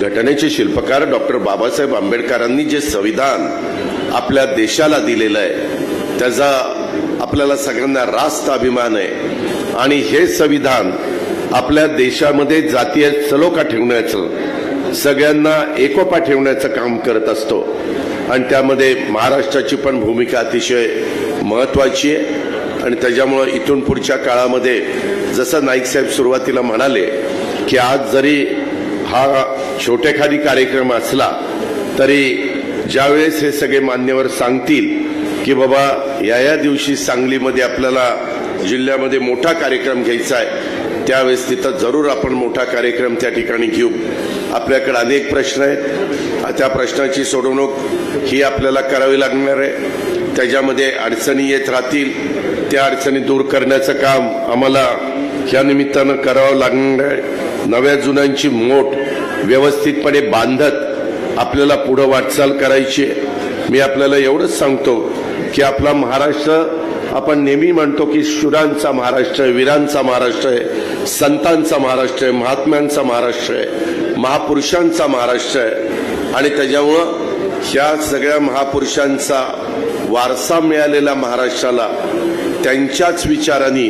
घटनेचे शिल्पकार डॉक्टर बाबासाहेब आंबेडकरांनी जे संविधान आपल्या देशाला दिलेलं आहे त्याचा आपल्याला सगळ्यांना रास्त अभिमान आहे. आणि हे संविधान आपल्या देशामध्ये जातीय सलोखा ठेवण्याचं सगळ्यांना एकोपा ठेवण्याचं काम करत असतो. आणि त्यामध्ये महाराष्ट्राची पण भूमिका अतिशय महत्वाची आहे. आणि त्याच्यामुळं इथून पुढच्या काळामध्ये जसं नाईकसाहेब सुरुवातीला म्हणाले की आज जरी हा छोटेखानी कार्यक्रम असला तरी ज्यावेळेस हे सगळे मान्यवर सांगतील की बाबा या या दिवशी सांगलीमध्ये आपल्याला जिल्ह्यामध्ये मोठा कार्यक्रम घ्यायचा आहे त्यावेळेस तिथं जरूर आपण मोठा कार्यक्रम त्या ठिकाणी घेऊ. आपल्याकडे अनेक प्रश्न आहेत. त्या प्रश्नाची सोडवणूक ही आपल्याला करावी लागणार आहे. त्याच्यामध्ये अडचणी येत राहतील. त्या अडचणी दूर करण्याचं काम आम्हाला या निमित्तानं करावं लागणार आहे. नव्या जुन्यांची मोठ व्यवस्थितपणे बांधत आपल्याला पुढं वाटचाल करायची आहे. मी आपल्याला एवढंच सांगतो की आपला महाराष्ट्र आपण नेहमी म्हणतो की शुरांचा महाराष्ट्र आहे वीरांचा महाराष्ट्र आहे संतांचा महाराष्ट्र आहे महात्म्यांचा महाराष्ट्र आहे महापुरुषांचा महाराष्ट्र आहे. आणि त्याच्यामुळं ह्या सगळ्या महापुरुषांचा वारसा मिळालेला महाराष्ट्राला त्यांच्याच विचारांनी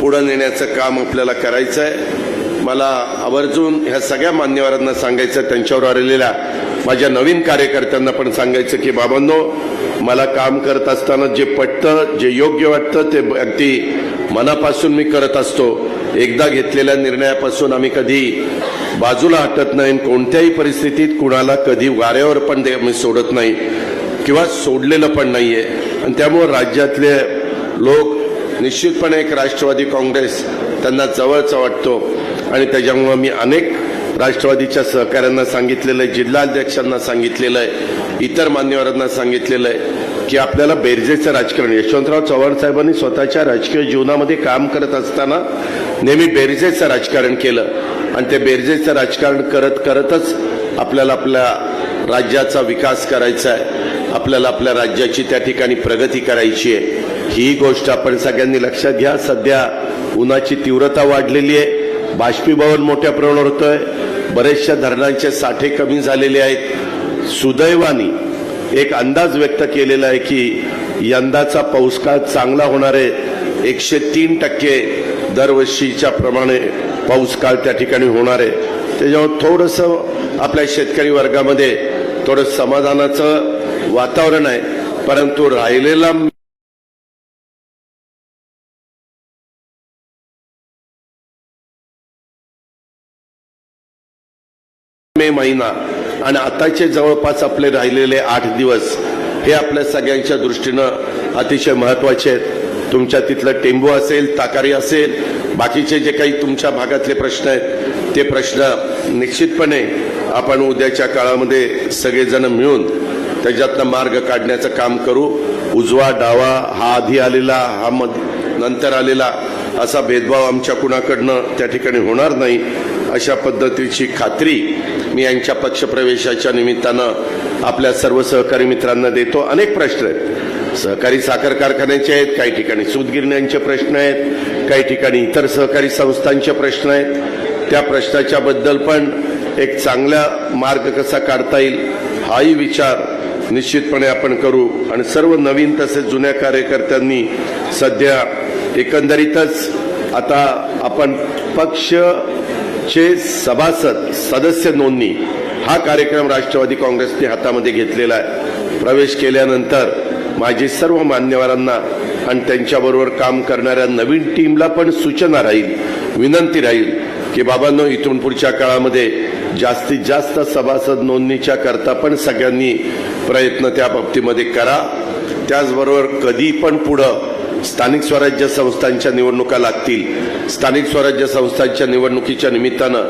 पुढं नेण्याचं काम आपल्याला करायचं आहे मला आवर्जून ह्या सगळ्या मान्यवरांना सांगायचं त्यांच्यावर आलेल्या माझ्या नवीन कार्यकर्त्यांना पण सांगायचं की बाबांनो मला काम करत असताना जे पटतं जे योग्य वाटतं ते अगदी मनापासून मी करत असतो. एकदा घेतलेल्या निर्णयापासून आम्ही कधी बाजूला हटत नाही कोणत्याही परिस्थितीत कुणाला कधी वाऱ्यावर पण दे मी सोडत नाही किंवा सोडलेलं पण नाहीये. आणि त्यामुळं राज्यातले लोक निश्चितपणे एक राष्ट्रवादी काँग्रेस त्यांना जवळचा वाटतो. आणि त्याच्यामुळं मी अनेक राष्ट्रवादीच्या सहकाऱ्यांना सांगितलेलं आहे जिल्हाध्यक्षांना सांगितलेलं आहे इतर मान्यवरांना सांगितलेलं आहे की आपल्याला बेरजेचं राजकारण यशवंतराव चव्हाण साहेबांनी स्वतःच्या राजकीय जीवनामध्ये काम करत असताना नेहमी बेरजेचं राजकारण केलं. आणि ते बेरजेचं राजकारण करत करतच आपल्याला आपल्या राज्याचा विकास करायचा आहे. आपल्याला आपल्या राज्याची त्या ठिकाणी प्रगती करायची आहे. ही गोष्ट आपण सगळ्यांनी लक्षात घ्या. सध्या उन्हाची तीव्रता वाढलेली आहे. बाष्पीभवन मोठ्या प्रमाणावर होतोय. बरेचशा धरणांचे साठे कमी झालेले आहेत. सुदैवानी एक अंदाज व्यक्त केलेला आहे की यंदाचा पाऊस काळ चांगला होणार आहे. एकशे तीन टक्के दरवर्षीच्या प्रमाणे पाऊस काळ त्या ठिकाणी होणार आहे. त्याच्यामुळे थोडंसं आपल्या शेतकरी वर्गामध्ये थोडं समाधानाचं वातावरण आहे. परंतु राहिलेला मे महिना आणि आताचे जवळपास आपले राहिलेले आठ दिवस हे आपल्या सगळ्यांच्या दृष्टीनं अतिशय महत्त्वाचे आहेत. तुमच्या तिथलं टेंबू असेल ताकारी असेल बाकीचे जे काही तुमच्या भागातले प्रश्न आहेत ते प्रश्न निश्चितपणे आपण उद्याच्या काळामध्ये सगळेजण मिळून त्याच्यातनं मार्ग काढण्याचं काम करू. उजवा डावा हा आधी आलेला हा मध नंतर आलेला असा भेदभाव आमच्या कुणाकडनं त्या ठिकाणी होणार नाही. अशा पद्धतीची खात्री मी यांच्या पक्षप्रवेशाच्या निमित्तानं आपल्या सर्व सहकारी मित्रांना देतो. अनेक प्रश्न आहेत. सहकारी साखर कारखान्याचे आहेत काही ठिकाणी सूतगिरण्यांचे प्रश्न आहेत काही ठिकाणी इतर सहकारी संस्थांचे प्रश्न आहेत. त्या प्रश्नाच्या बद्दल पण एक चांगला मार्ग कसा काढता येईल हाही विचार निश्चितपणे आपण करू. आणि सर्व नवीन तसेच जुन्या कार्यकर्त्यांनी सध्या एकंदरीतच आता आपण पक्ष चे सभासद सदस्य नोंदणी हा कार्यक्रम राष्ट्रवादी काँग्रेसने हातामध्ये घेतलेला आहे. प्रवेश केल्यानंतर माझे सर्व मान्यवरांना आणि त्यांच्याबरोबर काम करणाऱ्या नवीन टीमला पण सूचना राहील विनंती राहील की बाबांनो इथून पुढच्या काळामध्ये जास्तीत जास्त सभासद नोंदणीच्या करता पण सगळ्यांनी प्रयत्न त्या बाबतीमध्ये करा. त्याचबरोबर कधी पण पुढं स्थानिक स्वराज्य संस्थांच्या निवडणुका लागतील. स्थानिक स्वराज्य संस्थांच्या निवडणुकीच्या निमित्तानं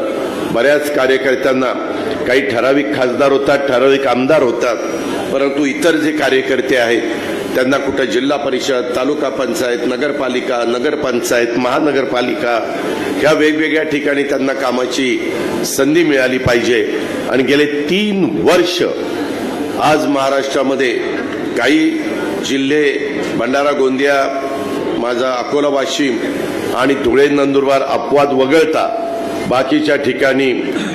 बऱ्याच कार्यकर्त्यांना काही ठराविक खासदार होतात ठराविक आमदार होतात. परंतु इतर जे कार्यकर्ते आहेत त्यांना कुठं जिल्हा परिषद तालुका पंचायत नगरपालिका नगरपंचायत महानगरपालिका ह्या वेगवेगळ्या ठिकाणी त्यांना कामाची संधी मिळाली पाहिजे. आणि गेले तीन वर्ष आज महाराष्ट्रामध्ये काही जिल्हे भंडारा गोंदिया माझा अकोला वाशिम आणि धुळे नंदुरबार अपवाद वगळता बाकीच्या ठिकाणी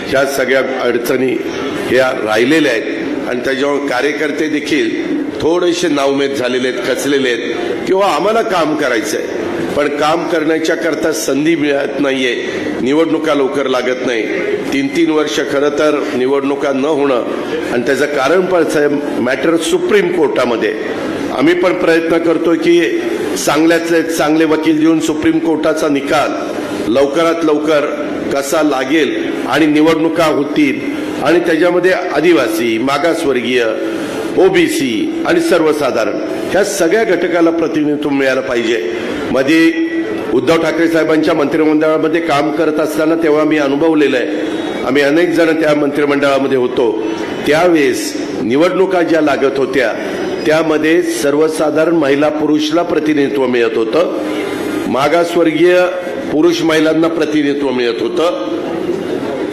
ह्या सगळ्या अडचणी ह्या राहिलेल्या आहेत. आणि त्याच्यामुळे कार्यकर्ते देखील थोडेसे नावमेद झालेले आहेत खचलेले आहेत किंवा आम्हाला काम करायचं आहे पण काम करण्याच्या करता संधी मिळत नाहीये निवडणुका लवकर लागत नाही. तीन तीन वर्ष खरं तर निवडणुका न होणं आणि त्याचं कारण पण मॅटर सुप्रीम कोर्टामध्ये. आम्ही पण प्रयत्न करतो की चांगल्यातले चांगले वकील देऊन सुप्रीम कोर्टाचा निकाल लवकरात लवकर कसा लागेल आणि निवडणुका होतील आणि त्याच्यामध्ये आदिवासी मागासवर्गीय ओबीसी आणि सर्वसाधारण ह्या सगळ्या घटकाला प्रतिनिधित्व मिळालं पाहिजे. मध्ये उद्धव ठाकरे साहेबांच्या मंत्रिमंडळामध्ये काम करत असताना तेव्हा मी अनुभवलेलं आहे. आम्ही अनेक जण त्या मंत्रिमंडळामध्ये होतो. त्यावेळेस निवडणुका ज्या लागत होत्या त्यामध्ये सर्वसाधारण महिला पुरुषला प्रतिनिधित्व मिळत होतं. मागासवर्गीय पुरुष महिलांना प्रतिनिधित्व मिळत होतं.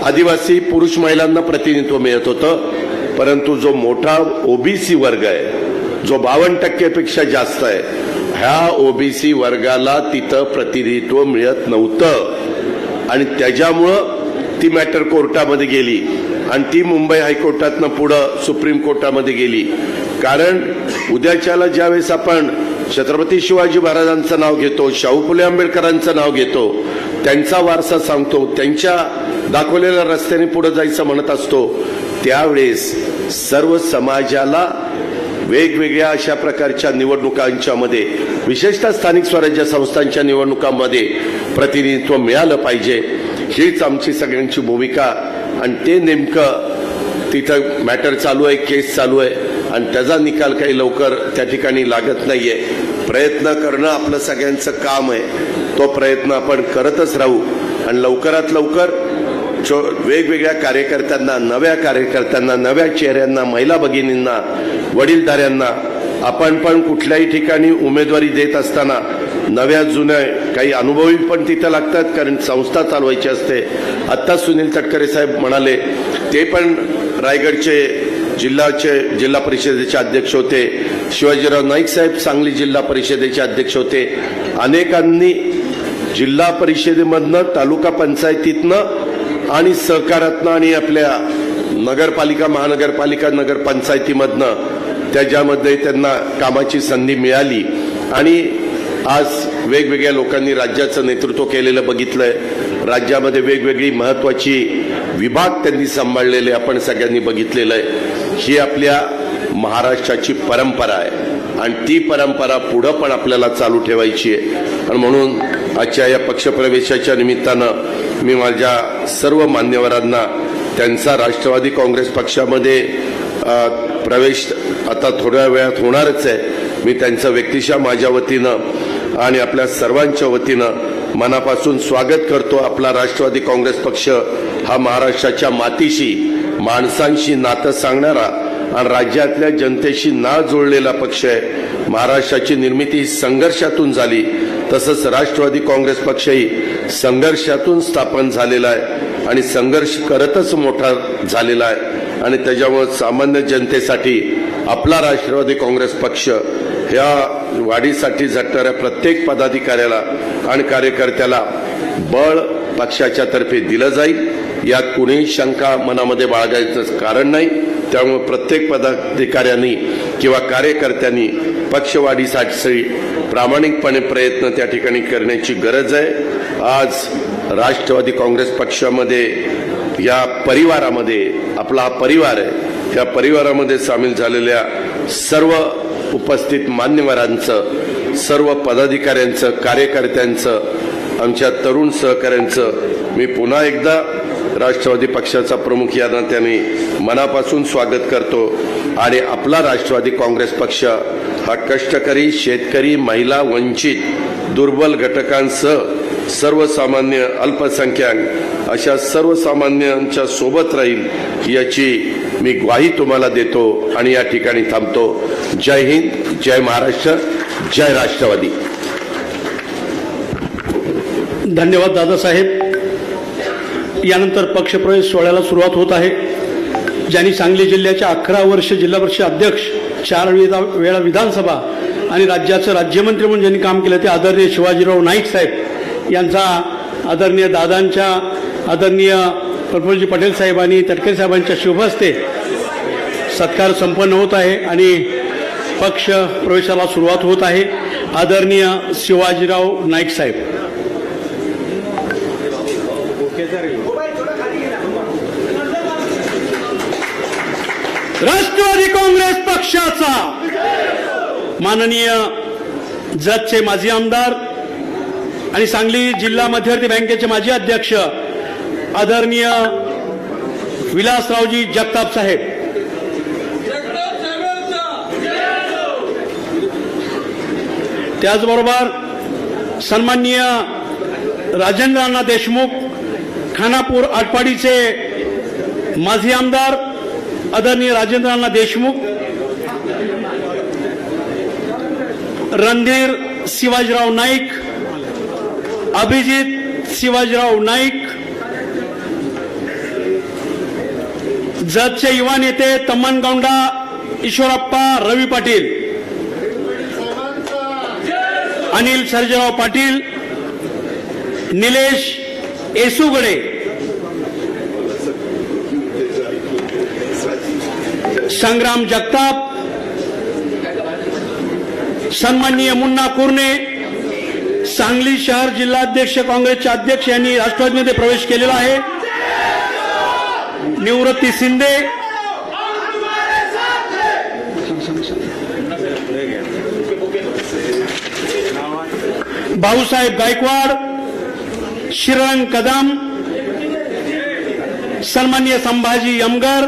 आदिवासी पुरुष महिलांना प्रतिनिधित्व मिळत होतं. परंतु जो मोठा ओबीसी वर्ग आहे जो बावन्न टक्केपेक्षा जास्त आहे ह्या ओबीसी वर्गाला तिथं प्रतिनिधित्व मिळत नव्हतं. आणि त्याच्यामुळं ती मॅटर कोर्टामध्ये गेली. आणि ती मुंबई हायकोर्टातनं पुढं सुप्रीम कोर्टामध्ये गेली. कारण उद्याच्याला ज्यावेळेस आपण छत्रपती शिवाजी महाराजांचं नाव घेतो शाहू फुले आंबेडकरांचं नाव घेतो त्यांचा वारसा सांगतो त्यांच्या दाखवलेल्या रस्त्याने पुढे जायचं म्हणत असतो त्यावेळेस सर्व समाजाला वेगवेगळ्या अशा प्रकारच्या निवडणुकांच्या मध्ये विशेषतः स्थानिक स्वराज्य संस्थांच्या निवडणुकांमध्ये प्रतिनिधित्व मिळालं पाहिजे. हीच आमची सगळ्यांची भूमिका. आणि ते नेमकं तिथं मॅटर चालू आहे केस चालू आहे. आणि त्याचा निकाल काही लवकर त्या ठिकाणी लागत नाहीये. प्रयत्न करणं आपलं सगळ्यांचं काम आहे. तो प्रयत्न आपण करतच राहू. आणि लवकरात लवकर चो वेगवेगळ्या कार्यकर्त्यांना नव्या कार्यकर्त्यांना नव्या चेहऱ्यांना महिला भगिनींना वडीलधाऱ्यांना आपण पण कुठल्याही ठिकाणी उमेदवारी देत असताना नव्या जुन्या काही अनुभवी पण तिथं लागतात कारण संस्था चालवायची असते. आत्ता सुनील तटकरे साहेब म्हणाले ते पण रायगडचे जिल्ह्याचे जिल्हा परिषदेचे अध्यक्ष होते. शिवाजीराव नाईक साहेब सांगली जिल्हा परिषदेचे अध्यक्ष होते. अनेकांनी जिल्हा परिषदेमधनं तालुका पंचायतीतनं आणि सहकारातनं आणि आपल्या नगरपालिका महानगरपालिका नगरपंचायतीमधनं त्याच्यामध्ये त्यांना कामाची संधी मिळाली. आणि आज वेगवेगळ्या लोकांनी राज्याचं नेतृत्व केलेलं बघितलंय. राज्यामध्ये वेगवेगळी महत्वाची विभाग त्यांनी सांभाळलेले आपण सगळ्यांनी बघितलेलं आहे. ही आपल्या महाराष्ट्राची परंपरा आहे. आणि ती परंपरा पुढं पण आपल्याला चालू ठेवायची आहे. आणि म्हणून आजच्या या पक्षप्रवेशाच्या निमित्तानं मी माझ्या सर्व मान्यवरांना त्यांचा राष्ट्रवादी काँग्रेस पक्षामध्ये प्रवेश आता थोड्या वेळात होणारच आहे. मी त्यांचं व्यक्तिशः माझ्या वतीनं आणि आपल्या सर्वांच्या वतीनं मनापासून स्वागत करतो आपला राष्ट्रवादी काँग्रेस पक्ष. हा महाराष्ट्राच्या मातीशी माणसांशी नातं सांगणारा आणि राज्यातल्या जनतेशी ना जोडलेला पक्ष आहे. महाराष्ट्राची निर्मिती ही संघर्षातून झाली. तसंच राष्ट्रवादी काँग्रेस पक्षही संघर्षातून स्थापन झालेला आहे आणि संघर्ष करतच मोठा झालेला आहे. आणि त्याच्यामुळे सामान्य जनतेसाठी आपला राष्ट्रवादी काँग्रेस पक्ष ह्या वाढीसाठी झटणाऱ्या प्रत्येक पदाधिकाऱ्याला आणि कार्यकर्त्याला बळ पक्षाच्या तर्फे दिलं जाईल. यात कुणीही शंका मनामध्ये बाळगायचं कारण नाही. त्यामुळे प्रत्येक पदाधिकाऱ्यांनी किंवा कार्यकर्त्यांनी पक्षवाढीसाठी प्रामाणिकपणे प्रयत्न त्या ठिकाणी करण्याची गरज आहे. आज राष्ट्रवादी काँग्रेस पक्षामध्ये या परिवारामध्ये आपला हा परिवार आहे या परिवारामध्ये सामील झालेल्या सर्व उपस्थित मान्यवरांचं सर्व पदाधिकाऱ्यांचं कार्यकर्त्यांचं आमच्या तरुण सहकाऱ्यांचं मी पुन्हा एकदा राष्ट्रवादी पक्षाचा प्रमुख या नात्याने मनापासून स्वागत करतो आणि आपला राष्ट्रवादी काँग्रेस पक्ष हा कष्टकरी शेतकरी महिला वंचित दुर्बल घटकांसह सर्वसामान्य अल्पसंख्याक अशा सर्वसामान्यांच्या सोबत राहील याची मी ग्वाही तुम्हाला देतो आणि या ठिकाणी थांबतो. जय हिंद जय महाराष्ट्र. जय राष्ट्रवादी. धन्यवाद दादासाहेब. यानंतर पक्षप्रवेश सोहळ्याला सुरुवात होत आहे. ज्यांनी सांगली जिल्ह्याच्या अकरा वर्ष जिल्हा परिषद अध्यक्ष चार वेळा वेळा विधानसभा आणि राज्याचं राज्यमंत्री म्हणून ज्यांनी काम केलं ते आदरणीय शिवाजीराव नाईक साहेब यांचा आदरणीय दादांच्या आदरणीय प्रफुल्लजी पटेल साहेब आणि तटकरे साहेबांच्या शुभ हस्ते सत्कार संपन्न होत आहे आणि पक्ष प्रवेशाला सुरुवात होत आहे. आदरणीय शिवाजीराव नाईक साहेब. राष्ट्रवादी काँग्रेस पक्षाचा माननीय जतचे माजी आमदार आणि सांगली जिल्हा मध्यवर्ती बँकेचे माजी अध्यक्ष आदरणीय विलासरावजी जगताप साहेब. त्याचबरोबर सन्माननीय राजेंद्र अण्णा देशमुख खानापूर आटपाडीचे माजी आमदार आदरणीय राजेंद्र अण्णा देशमुख रणधीर शिवाजीराव नाईक अभिजित शिवाजीराव नाईक जतचे युवा नेते तम्मनगौंडा ईश्वरप्पा रवी पाटील. अनिल सर्जेराव पाटील निलेश येसुगडे. संग्राम जगताप सन्माननीय मुन्ना कुर्णे सांगली शहर जिल्हाध्यक्ष काँग्रेसचे अध्यक्ष यांनी राष्ट्रवादीमध्ये प्रवेश केलेला आहे. निवृत्ती शिंदे भाऊसाहेब गायकवाड श्रीरंग कदम सन्मान्य संभाजी यमगर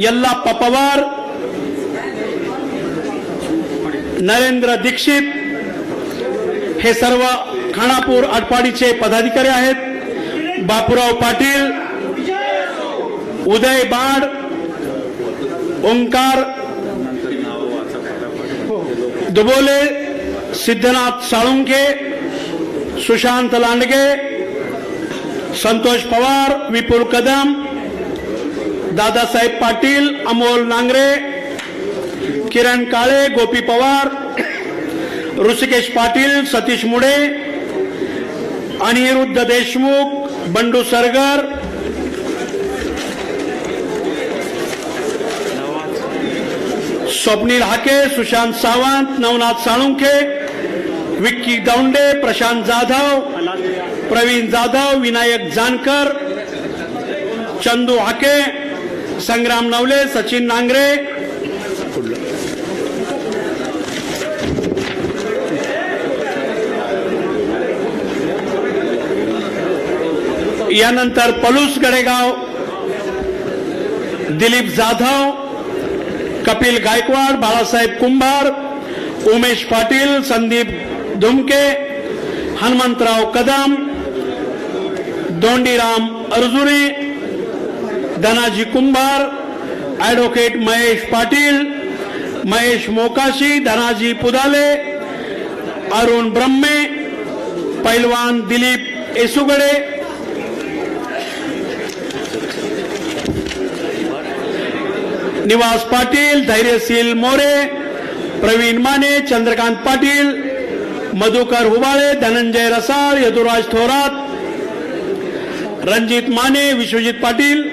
यल्लाप्पा पवार नरेंद्र दीक्षित हे सर्व खानापूर आटपाडीचे पदाधिकारी आहेत. बापूराव पाटील उदय बाड ओंकार दुबोले सिद्धनाथ साळुंखे सुशांत लांडगे, संतोष पवार, विपुल कदम, दादासाहेब पाटील, अमोल नांगरे, किरण काळे, गोपी पवार, ऋषिकेश पाटील, सतीश मुडे, अनिरुद्ध देशमुख, बंडू सरगर, स्वप्नील हाके, सुशांत सावंत, नवनाथ साळुंखे विक्की दौंडे प्रशांत जाधव, प्रवीण जाधव, विनायक जानकर, चंदू हाके, संग्राम नवले, सचिन नांगरे। यानंतर पलूस गडेगाव, दिलीप जाधव, कपिल गायकवाड, बाळासाहेब कुंभार, उमेश पाटील, संदीप धुमके, हनुमंतराव कदम, दोंडीराम अर्जुने, धनाजी कुंभार एडवोकेट महेश पाटील, महेश मोकाशी, धनाजी पुदाले, अरुण ब्रह्मे पैलवान दिलीप येसुगडे निवास पाटील, धैर्यशील मोरे, प्रवीण माने, चंद्रकांत पाटील मधुकर हुबाळे धनंजय रसाळ यदुराज थोरात रणजित माने विश्वजित पाटील.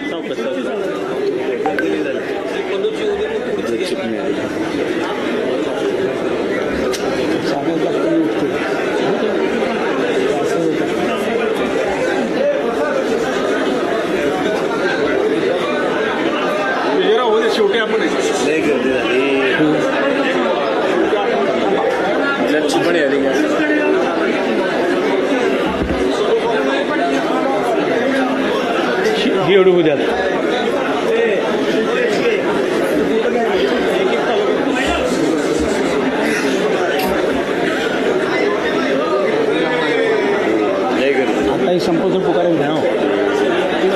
शेवटी आपण लय गर्दी झाली लक्ष पण आली का ही एवढी उद्या. लय गर्दी आता ही संपोधन पुकारेल घ्या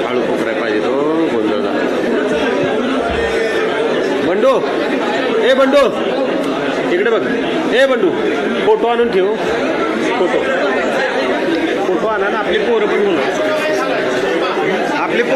आळू कोपराय पाहिजे तो गोंधळ झाला. बंडू ए बंडू. इकडे बघ. ए बंडू फोटो आणून ठेव. फोटो. फोटो आणा ना आपली पोरं पण बोलू